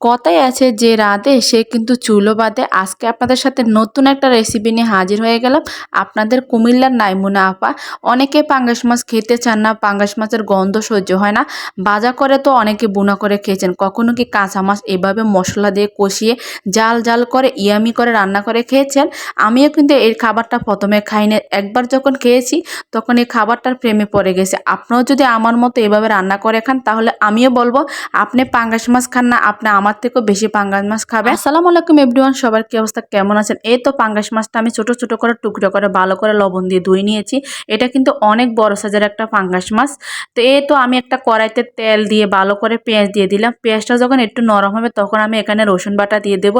কথাই আছে যে রাধে সে কিন্তু চুলো বাঁধে। আজকে আপনাদের সাথে নতুন একটা রেসিপি নিয়ে হাজির হয়ে গেলাম। আপনাদের কুমিল্লার নাইমুনা আপা। অনেকে পাঙ্গাস মাছ খেতে চান না, পাঙ্গাস মাছের গন্ধ সহ্য হয় না। বাজা করে তো অনেকে বুনা করে খেয়েছেন। কখনো কি কাঁচা মাছ এভাবে মশলা দিয়ে কষিয়ে জাল জাল করে, ইয়ামি করে রান্না করে খেয়েছেন? আমিও কিন্তু এই খাবারটা প্রথমে খাইনি। একবার যখন খেয়েছি, তখন এই খাবারটার প্রেমে পড়ে গেছে। আপনারাও যদি আমার মতো এভাবে রান্না করে খান, তাহলে আমিও বলব, আপনি পাঙ্গাস মাছ খান না, আপনি আমার থেকেও বেশি পাঙ্গাস মাছ খাবেন আসসালামু আলাইকুম এভরিওয়ান, সবার কি অবস্থা? কেমন আছেন? এই তো পাঙ্গাস মাছটা আমি ছোট ছোট করে, টুকরো করে, ভালো করে লবণ দিয়ে ধুয়ে নিয়েছি। এটা কিন্তু অনেক বড় সাইজের একটা পাঙ্গাস মাছ। তো এই তো আমি একটা কড়াইতে তেল দিয়ে ভালো করে পেঁয়াজ দিয়ে দিলাম। পেঁয়াজটা যখন একটু নরম হবে, তখন আমি এখানে রসুন বাটা দিয়ে দেব।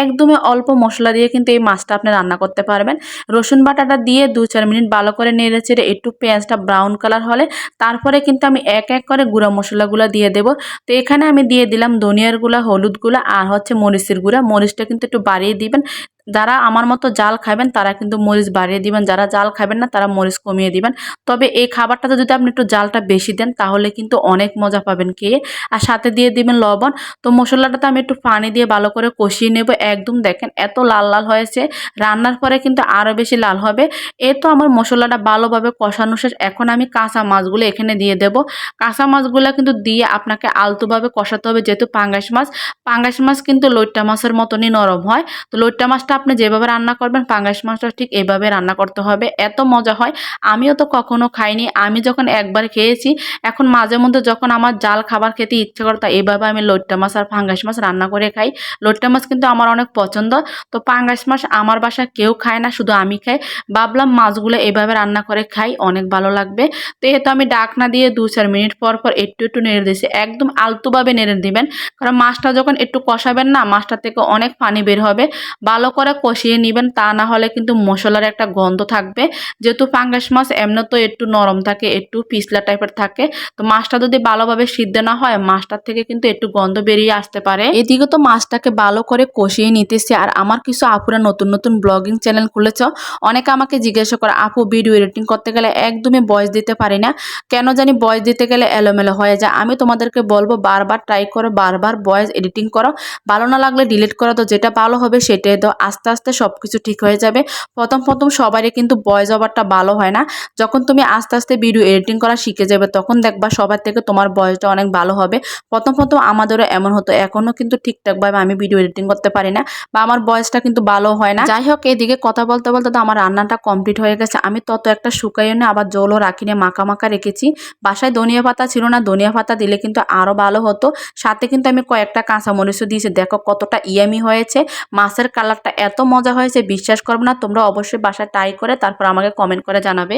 একদমই অল্প মশলা দিয়ে কিন্তু এই মাছটা আপনি রান্না করতে পারবেন। রসুন বাটাটা দিয়ে দু চার মিনিট ভালো করে নেড়ে চেড়ে একটু পেঁয়াজটা ব্রাউন কালার হলে, তারপরে কিন্তু আমি এক এক করে গুঁড়া মশলাগুলো দিয়ে দেব। তো এখানে আমি দিয়ে দিলাম ধনিয়ার গুঁড়া হলুদ গুঁড়া আর হচ্ছে মরিচের গুঁড়া। মরিচটা কিন্তু একটু বাড়িয়ে দিবেন। যারা আমার মতো জাল খাবেন তারা কিন্তু মরিচ বাড়িয়ে দিবেন। যারা জাল খাবেন না, তারা মরিচ কমিয়ে দিবেন। তবে এই খাবারটাতে যদি আপনি একটু জালটা বেশি দেন, তাহলে কিন্তু অনেক মজা পাবেন খেয়ে। আর সাথে দিয়ে দিবেন লবণ। তো মশলাটাতে আমি একটু পানি দিয়ে ভালো করে কষিয়ে নেব। একদম দেখেন, এত লাল লাল হয়েছে। রান্নার পরে কিন্তু আরও বেশি লাল হবে। এ তো আমার মশলাটা ভালোভাবে কষানো শেষ। এখন আমি কাঁচা মাছগুলো এখানে দিয়ে দেব। কাঁচা মাছগুলো কিন্তু দিয়ে আপনাকে আলতোভাবে কষাতে হবে, যেহেতু পাঙ্গাস মাছ। পাঙ্গাস মাছ কিন্তু লইট্টা মাছের মতনই নরম হয়। তো লইট্টা মাছটা আপনি যেভাবে রান্না করবেন, পাঙ্গাস মাছটা ঠিক এভাবে রান্না করতে হবে। এত মজা হয়। আমিও তো কখনো খাইনি। আমি যখন একবার খেয়েছি, এখন মাঝে মধ্যে যখন আমার জাল খাবার খেতে ইচ্ছে করে, তা এভাবে আমি লইট্টা মাছ আর পাঙ্গাস মাছ রান্না করে খাই। লইট্টা মাছ কিন্তু আমার অনেক পছন্দ। তো পাঙ্গাস মাছ আমার বাসায় কেউ খায় না, শুধু আমি খাই। ভাবলাম মাছগুলো এভাবে রান্না করে খাই, অনেক ভালো লাগবে। তো এ তো আমি ডাকনা দিয়ে দু চার মিনিট পর পর একটু একটু নেড়ে দিয়েছি। একদম আলতুভাবে নেড়ে দিবেন। কারণ মাছটা যখন একটু কষাবেন না, মাছটা থেকে অনেক পানি বের হবে। ভালো করে কষিয়ে নেবেন, তা না হলে কিন্তু মশলার একটা গন্ধ থাকবে। যেহেতু পাঙ্গাস মাছ এমনি তো একটু নরম থাকে, একটু পিছলা টাইপের থাকে। তো মাছটা যদি ভালোভাবে সিদ্ধ না হয়, মাছটার থেকে কিন্তু একটু গন্ধ বেরিয়ে আসতে পারে। এদিকে তো মাছটাকে ভালো করে কষিয়ে নিতেছি। আর আমার কিছু আপুরা নতুন নতুন ব্লগিং চ্যানেল খুলেছ, অনেকে আমাকে জিজ্ঞাসা করে, আপু, ভিডিও এডিটিং করতে গেলে একদমই বয়স দিতে পারি না? কেন জানি বয়স দিতে গেলে এলোমেলো হয়ে যায়। আমি তোমাদেরকে বলব, বারবার ট্রাই করো, বারবার ভয়েস এডিটিং করো। ভালো না লাগলে ডিলিট করো, তো যেটা ভালো হবে সেটাই দাও। আস্তে আস্তে সব কিছু ঠিক হয়ে যাবে। প্রথম প্রথম সবারই কিন্তু ভয়েস ওভারটা ভালো হয় না। যখন তুমি আস্তে আস্তে ভিডিও এডিটিং করা শিখে যাবে, তখন দেখবা সবার থেকে তোমার ভয়েসটা অনেক ভালো হবে। প্রথম প্রথম আমাদেরও এমন হতো এখনও কিন্তু ঠিকঠাকভাবে আমি ভিডিও এডিটিং করতে পারি না বা আমার ভয়েসটা কিন্তু ভালো হয় না। যাই হোক, এদিকে কথা বলতে বলতে তো আমার রান্নাটা কমপ্লিট হয়ে গেছে। আমি তত একটা শুকাইও না আবার জলও রাখি রাখিনি, মাখা মাখা রেখেছি। বাসায় ধনিয়া পাতা ছিল না, ধনিয়া পাতা দিলে কিন্তু আরও ভালো হতো। সাথে কিন্তু আমি কয়েকটা কাঁচামরিচও দিয়েছি। দেখো কতটা ইয়ামি হয়েছে। মাছের কালারটা এত মজা হয়েছে বিশ্বাস করব না, তোমরা অবশ্যই বাসায় ট্রাই করে তারপর আমাকে কমেন্ট করে জানাবে।